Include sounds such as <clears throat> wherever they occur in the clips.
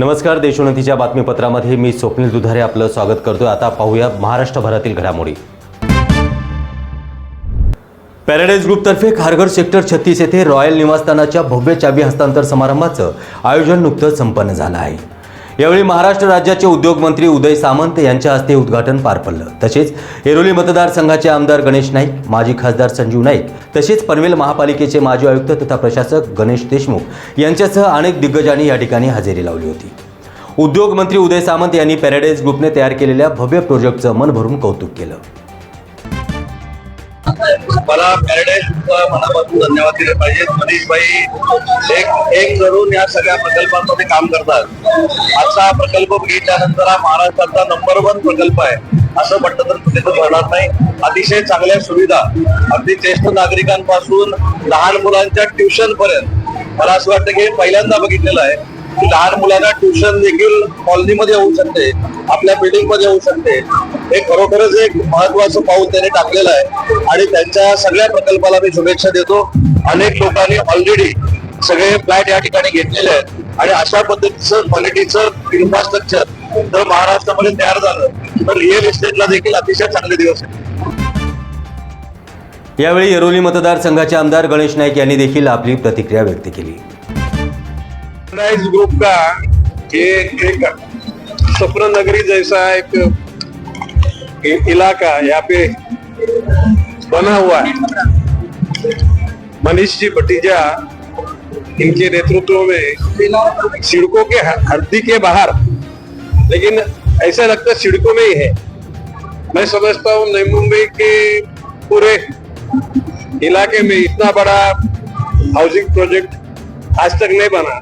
नमस्कार देशोन्नतीच्या बातमीपत्रामध्ये मी स्वप्नील दुधारे आपलं स्वागत करतोय. आता पाहूया महाराष्ट्रभरातील घडामोडी. पॅराडाईज ग्रुपतर्फे खारघर सेक्टर छत्तीस येथे रॉयल निवासस्थानाच्या भव्य चावी हस्तांतर समारंभाचं आयोजन नुकतंच संपन्न झालं आहे. यावेळी महाराष्ट्र राज्याचे उद्योगमंत्री उदय सामंत यांच्या हस्ते उद्घाटन पार पडलं. तसेच एरोली मतदारसंघाचे आमदार गणेश नाईक माजी खासदार संजीव नाईक तसेच पनवेल महापालिकेचे माजी आयुक्त तथा प्रशासक गणेश देशमुख यांच्यासह अनेक दिग्गजांनी या ठिकाणी हजेरी लावली होती. उद्योगमंत्री उदय सामंत यांनी पॅराडाईज ग्रुपने तयार केलेल्या भव्य प्रोजेक्टचं मन भरून कौतुक केलं. मला पॅराडाईज मनापासून धन्यवाद दिले पाहिजे मनीष भाई एक एक करून या सगळ्या प्रकल्पांमध्ये काम करतात. आजचा हा प्रकल्प बघितल्यानंतर हा महाराष्ट्राचा नंबर वन प्रकल्प आहे. असं म्हटलं तर कुठेच होणार नाही. अतिशय चांगल्या सुविधा. अगदी ज्येष्ठ नागरिकांपासून लहान मुलांच्या ट्युशन पर्यंत. मला असं वाटतं की पहिल्यांदा बघितलेलं आहे. की लहान मुलांना ट्युशन देखील कॉलनीमध्ये होऊ शकते. आपल्या बिल्डिंगमध्ये होऊ शकते. हे खरोखरच एक महत्वाचं पाऊल त्यांनी टाकलेलं आहे. आणि त्यांच्या सगळ्या प्रकल्पाला मी शुभेच्छा देतो. अनेक लोकांनी ऑलरेडी सगळे फ्लॅट या ठिकाणी घेतलेले आहेत. आणि अशा पद्धतीचं क्वालिटीचं इन्फ्रास्ट्रक्चर जर महाराष्ट्रामध्ये तयार झालं तर रिअल इस्टेटला देखील अतिशय चांगले दिवस आहेत. यावेळी येरोली मतदारसंघाचे आमदार गणेश नाईक यांनी देखील आपली प्रतिक्रिया व्यक्त केली. ग्रुप का? एक स्वप्न नगरी जैसा एक इलाका यहाँ पे बना हुआ है। मनीष जी भटीजा इनके नेतृत्व में सिड़कों के ह- हद्दी के बाहर, लेकिन ऐसा लगता है सिड़कों में ही है। मैं समझता हूँ नई मुंबई के पूरे इलाके में इतना बड़ा हाउसिंग प्रोजेक्ट आज तक नहीं बना।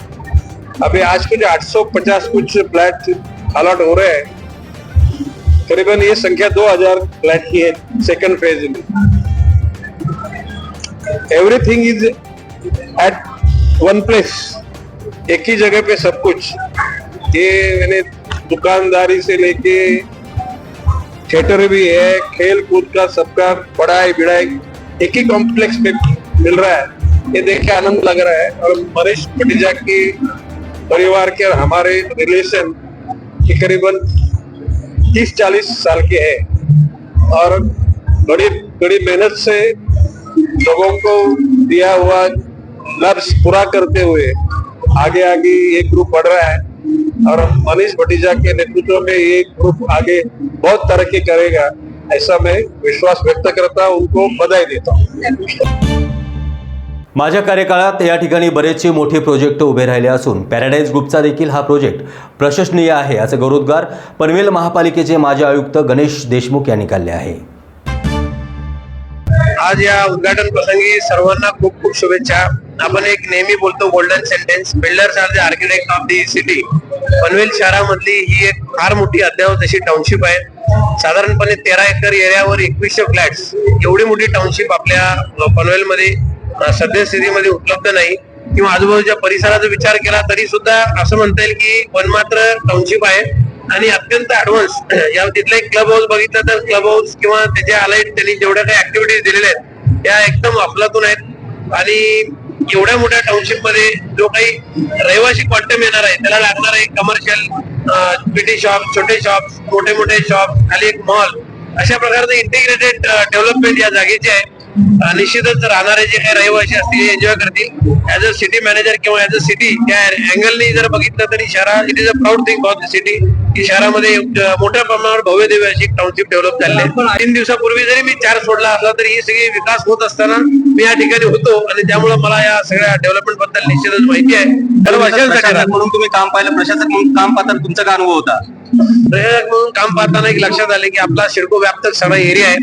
अभी आज कुछ 850 कुछ फ्लैट अलॉट हो रहे हैं। करीबन ये संख्या 2000 फ्लैट की है सेकंड फ़ेज़ में। Everything is at one place एक ही जगह पे सब कुछ। ये यानी दुकानदारी से लेके थिएटर भी है, खेल कूद का सबका पढ़ाई बिड़ाई एक ही कॉम्प्लेक्स में मिल रहा है। ये देख के आनंद लग रहा है। और मनीष भटीजा की परिवार के और हमारे रिलेशन ये करीबन तीस चालीस साल के हैं। और बड़ी बड़ी मेहनत से लोगों को दिया हुआ लक्ष्य पूरा करते हुए आगे आगे ये ग्रुप बढ़ रहा है। और मनीष भटीजा के नेतृत्व में ये ग्रुप आगे बहुत तरक्की करेगा, ऐसा मैं विश्वास व्यक्त करता हूँ, उनको बधाई देता हूँ। माझ्या कार्यकाळात या ठिकाणी बरेचसे मोठे प्रोजेक्ट उभे राहिले असून पॅराडाईज ग्रुपचा देखील हा प्रोजेक्ट प्रशंसनीय आहे असे गौरवोद्गार पनवेल महापालिकेचे माजी आयुक्त गणेश देशमुख यांनी काढले आहे. आज या उद्घाटन प्रसंगी सर्वांना खूप खूप शुभेच्छा. आपण एक नेहमी बोलतो golden sentence builders are the architect of the city Panvel शहरामधली ही एक फार मोठी अद्यावत अशी टाउनशिप आहे. साधारणपणे तेरा एकर एरियावर एकवीसशे फ्लॅट्स एवढी मोठी टाउनशिप आपल्या पनवेलमध्ये सद्यस्थितीमध्ये उपलब्ध नाही. किंवा आजूबाजूच्या परिसराचा विचार केला तरी सुद्धा असं म्हणता येईल की वनमात्र टाउनशिप आहे. आणि अत्यंत ऍडव्हान्स <clears throat> या तिथले एक क्लब हाऊस बघितलं तर क्लब हाऊस किंवा त्याच्या आलाईट त्यांनी जेवढ्या काही ऍक्टिव्हिटीज दिलेल्या आहेत त्या एकदम अफलातून आहेत. आणि एवढ्या मोठ्या टाउनशिपमध्ये जो काही रहिवासी क्वांटम येणार आहे त्याला लागणार आहे कमर्शियल पिटी शॉप छोटे शॉप मोठे मोठे शॉप खाली एक मॉल अशा प्रकारचं इंटिग्रेटेड डेव्हलपमेंट या जागेचे आहे निश्चितच राहणारे जे काही रहिवासी असतील एन्जॉय करतील. ऍज अ सिटी मॅनेजर किंवा ऍज अ सिटी त्या अँगलनी जर बघितलं तरी शहरा it is a proud thing for the city की शहरामध्ये मोठ्या प्रमाणावर भव्य दिव्य अशी टाउनशिप डेव्हलप झाली आहे. तीन दिवसापूर्वी जरी मी चार सोडला असला तरी ही सगळी विकास होत असताना मी या ठिकाणी होतो आणि त्यामुळे मला या सगळ्या डेव्हलपमेंटबद्दल निश्चितच माहिती आहे. म्हणून तुम्ही काम पाहिलं प्रशासक म्हणून काम पाहताना तुमचा काय अनुभव होता? प्रशासक म्हणून काम पाहताना एक लक्षात आले की आपला शिडको व्याप्त सगळा एरिया आहे.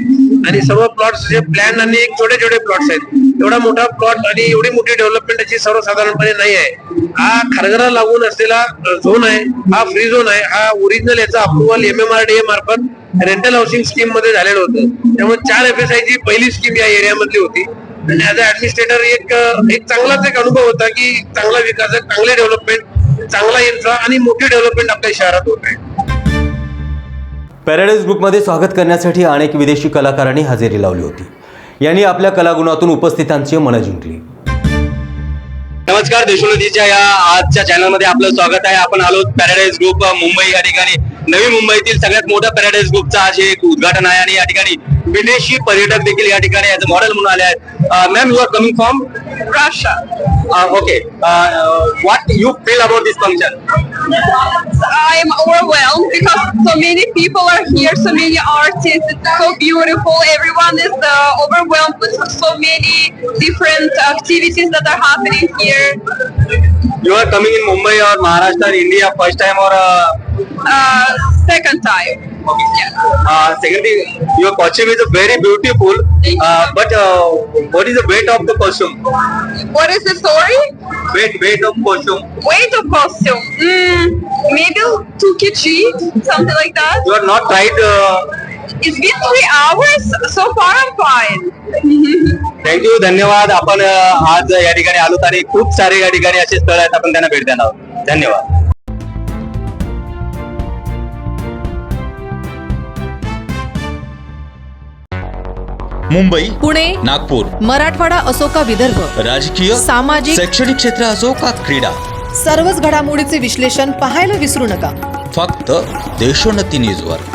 आणि सर्व प्लॉट्स जे प्लॅन आणि छोटे छोटे प्लॉट्स आहेत. एवढा मोठा प्लॉट आणि एवढी मोठी डेव्हलपमेंट याची सर्वसाधारणपणे नाही आहे. हा खारघरा लागून असलेला झोन आहे. हा फ्री झोन आहे. हा ओरिजिनल याचा approval M M R D A मार्फत रेंटल हाऊसिंग स्कीममध्ये झालेलं होतं. त्यामुळे चार एफ एस आय ची पहिली स्कीम या एरियामधली होती. आणि ऍज अ ऍडमिनिस्ट्रेटर एक एक चांगलाच एक अनुभव होता की चांगला विकास चांगले डेव्हलपमेंट चांगला इन्फ्रा आणि मोठी डेव्हलपमेंट आपल्या शहरात होत आहे. पॅराडाईज ग्रुपमध्ये स्वागत करण्यासाठी अनेक विदेशी कलाकारांनी हजेरी लावली होती. यांनी आपल्या कलागुणातून उपस्थितांची मनं जिंकली. नमस्कार देशोन्नतीच्या या आजच्या चॅनलमध्ये आपलं स्वागत आहे. आपण आलो पॅराडाईज ग्रुप मुंबई या ठिकाणी. नवी मुंबईतील सगळ्यात मोठा पॅराडाईज ग्रुपचा आज हे एक उद्घाटन आहे आणि या ठिकाणी विदेशी पर्यटक देखील या ठिकाणी याचं मॉडेल म्हणून आले आहेत ma'am you are coming from Russia. Okay what you feel about this function I am overwhelmed because so many people are here, so many artists. It's so beautiful. Everyone is uh, overwhelmed with so many different activities that are happening here. You are coming in Mumbai or Maharashtra, India, first time or uh, uh, second time. Yeah. Uh, secondly, your costume is very beautiful. Uh, but uh, what is the weight of the costume? What is the story? Weight, weight of costume. Weight of costume. Mm, maybe two kg, something like that. You are not tried. Uh, It's been three hours. So far, I'm fine. Thank you धन्यवाद आपण अ, आज या ठिकाणी आलो आणि खूप सारे या ठिकाणी असे स्थळ आहेत आपण त्यांना भेट देणार आहोत धन्यवाद मुंबई पुणे नागपूर मराठवाडा असो का विदर्भ राजकीय सामाजिक शैक्षणिक क्षेत्र असो का क्रीडा सर्वच घडामोडीचे विश्लेषण पाहायला विसरू नका फक्त देशोन्नती न्यूजवर